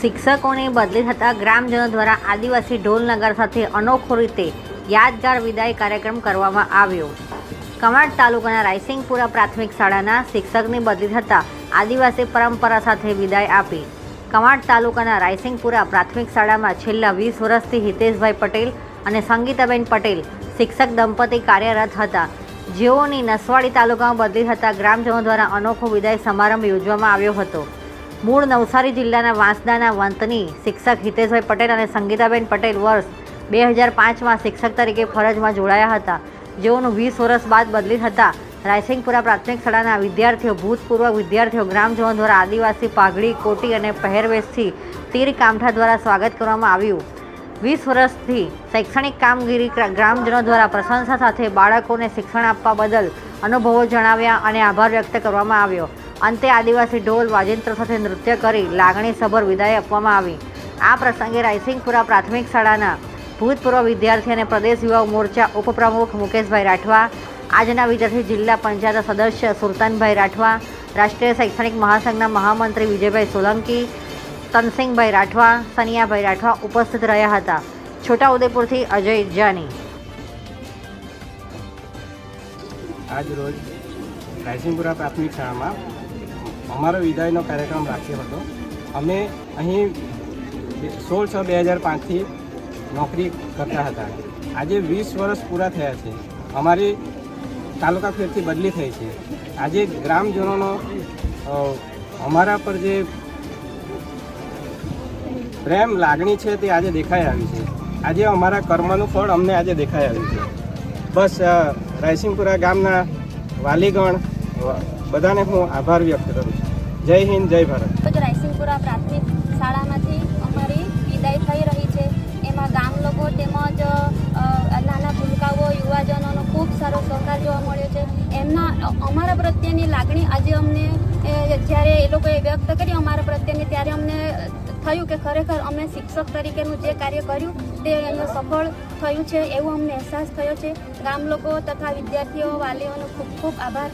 શિક્ષકોની બદલી થતાં ગ્રામજનો દ્વારા આદિવાસી ઢોલનગર સાથે અનોખો રીતે યાદગાર વિદાય કાર્યક્રમ કરવામાં આવ્યો. કમાડ તાલુકાના રાયસિંગપુરા પ્રાથમિક શાળાના શિક્ષકની બદલી થતાં આદિવાસી પરંપરા સાથે વિદાય આપી. કમાડ તાલુકાના રાયસિંગપુરા પ્રાથમિક શાળામાં છેલ્લા વીસ વર્ષથી હિતેશભાઈ પટેલ અને સંગીતાબેન પટેલ શિક્ષક દંપતી કાર્યરત હતા. જેઓની નસવાડી તાલુકામાં બદલી થતાં ગ્રામજનો દ્વારા અનોખો વિદાય સમારંભ યોજવામાં આવ્યો હતો. મૂળ નવસારી જિલ્લાના વાંસદાના વંતની શિક્ષક હિતેશભાઈ પટેલ અને સંગીતાબેન પટેલ વર્ષ બે હજાર પાંચમાં શિક્ષક તરીકે ફરજમાં જોડાયા હતા. જેઓનું વીસ વર્ષ બાદ બદલી થતાં રાયસિંગપુરા પ્રાથમિક શાળાના વિદ્યાર્થીઓ, ભૂતપૂર્વ વિદ્યાર્થીઓ ગ્રામજનો દ્વારા આદિવાસી પાઘડી, કોટી અને પહેરવેશથી તીર કામઠા દ્વારા સ્વાગત કરવામાં આવ્યું. વીસ વર્ષથી શૈક્ષણિક કામગીરી ગ્રામજનો દ્વારા પ્રશંસા સાથે બાળકોને શિક્ષણ આપવા બદલ અનુભવો જણાવ્યા અને આભાર વ્યક્ત કરવામાં આવ્યો. અંતે આદિવાસી ઢોલ, વાજિંત્ર સાથે નૃત્ય કરી લાગણીસભર વિદાય આપવામાં આવી. આ પ્રસંગે રાયસિંગપુરા પ્રાથમિક શાળાના ભૂતપૂર્વ વિદ્યાર્થી અને પ્રદેશ યુવા મોરચા ઉપપ્રમુખ મુકેશભાઈ રાઠવા, આજના વિદ્યાર્થી જિલ્લા પંચાયત સદસ્ય સુલતાનભાઈ રાઠવા, રાષ્ટ્રીય શૈક્ષણિક મહાસંઘના મહામંત્રી વિજયભાઈ સોલંકી, તનસિંહભાઈ રાઠવા, સનિયાભાઈ રાઠવા ઉપસ્થિત રહ્યા હતા. છોટાઉદેપુરથી અજય જાની. આજ રોજ પ્રાથમિક શાળામાં અમારો વિદાયનો કાર્યક્રમ રાખ્યો હતો. અમે અહીં સોળ છ બે હજાર પાંચથી નોકરી કરતા હતા. આજે વીસ વર્ષ પૂરા થયા છે. અમારી તાલુકા ફેરથી બદલી થઈ છે. આજે ગ્રામજનોનો અમારા પર જે પ્રેમ, લાગણી છે તે આજે દેખાઈ આવી છે. આજે અમારા કર્મનું ફળ અમને આજે દેખાઈ આવ્યું છે. બસ રાયસિંગપુરા ગામના વાલીગણ બધાને હું આભાર વ્યક્ત કરું છું. જય હિન્દ, જય ભારત. રોજ રાયસિંગપુરા પ્રાથમિક શાળામાંથી અમારી વિદાય થઈ રહી છે. એમાં ગામ લોકો તેમજ નાના ભૂલકાઓ, યુવાજનોનો ખૂબ સારો સહકાર જોવા મળ્યો છે. એમના અમારા પ્રત્યેની લાગણી આજે અમને જ્યારે એ લોકોએ વ્યક્ત કરી અમારા પ્રત્યેની, ત્યારે અમને થયું કે ખરેખર અમે શિક્ષક તરીકેનું જે કાર્ય કર્યું, તે અહીંયા સફળ થયું છે, એવું અમને અહેસાસ થયો છે. ગામ લોકો તથા વિદ્યાર્થીઓ વાલીઓનો ખૂબ ખૂબ આભાર.